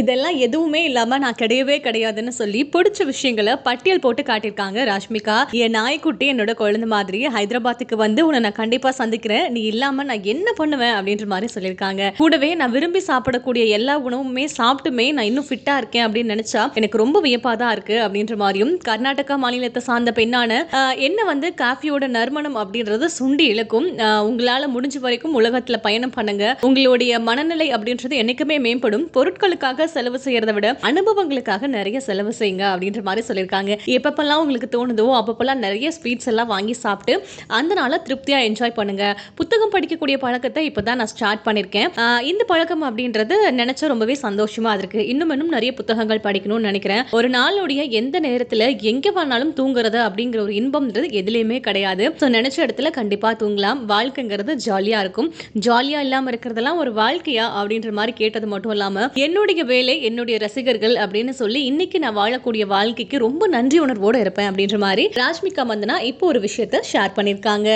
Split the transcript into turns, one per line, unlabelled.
இதெல்லாம் எதுவுமே இல்லாம நான் கிடையவே கிடையாதுன்னு சொல்லி பிடிச்ச விஷயங்களை பட்டியல் போட்டு காட்டியிருக்காங்க ராஷ்மிகா. என் நாய்க்குட்டி என்னோட குழந்தை மாதிரி ஹைதராபாத்துக்கு வந்து உன்னை நான் கண்டிப்பா சந்திக்கிறேன். நீ இல்லாம நான் என்ன பண்ணுவேன் அப்படின்ற மாதிரி சொல்லியிருக்காங்க. கூடவே நான் விரும்பி சாப்பிடக்கூடிய எல்லா உணவுமே சாப்பிட்டுமே நான் இன்னும் ஃபிட்டா இருக்கேன் அப்படின்னு நினைச்சா எனக்கு ரொம்ப வியப்பாக தான் இருக்கு அப்படின்ற மாதிரியும் கர்நாடகா மாநிலத்தை சார்ந்த பெண்ணான என்ன வந்து காஃபியோட நறுமணம் அப்படின்றது சுண்டி இழக்கும். உங்களால் உங்களால முடிஞ்ச வரைக்கும் உலகத்துல பயணம் பண்ணுங்க. உங்களுடைய மனநிலை அப்படின்றது என்னைக்குமே மேம்படும். பொருட்களுக்காக செலவு செய்யறதை விட அனுபவங்களுக்காக நிறைய செலவு செய்யுங்க அப்படின்ற மாதிரி சொல்லியிருக்காங்க. எப்பப்பெல்லாம் உங்களுக்கு தோணுதோ அப்பப்பெல்லாம் நிறைய ஸ்வீட்ஸ் எல்லாம் வாங்கி சாப்பிட்டு அந்த நாளை திருப்தியா என்ஜாய் பண்ணுங்க. புத்தகம் படிக்கக்கூடிய பழக்கத்தை இப்பதான் நான் ஸ்டார்ட் பண்ணியிருக்கேன் இந்த பழக்கம் அப்படின்றது நினைச்சா ரொம்பவே சந்தோஷமா இருக்கு. இன்னும் இன்னும் நிறைய புத்தகங்கள் படிக்கணும்னு நினைக்கிறேன். ஒரு நாளுடைய எந்த நேரத்துல எங்க வேணாலும் தூங்குறது அப்படிங்கிற ஒரு இன்பம்ன்றது எதுலையுமே கிடையாது. ஸோ நினைச்ச இடத்துல கண்டிப்பா தூங்கலாம். வாழ்க்கைங்கிறது ஜாலியா இருக்கும். ஜாலியா இல்லாம இருக்கிறதெல்லாம் ஒரு வாழ்க்கையா அப்படின்ற மாதிரி கேட்டது மட்டும் இல்லாம என்னுடைய வேலை என்னுடைய ரசிகர்கள் அப்படின்னு சொல்லி இன்னைக்கு நான் வாழக்கூடிய வாழ்க்கைக்கு ரொம்ப நன்றி உணர்வோட இருப்பேன் அப்படின்ற மாதிரி ராஷ்மிகா மந்தனா இப்போ ஒரு விஷயத்த ஷேர் பண்ணியிருக்காங்க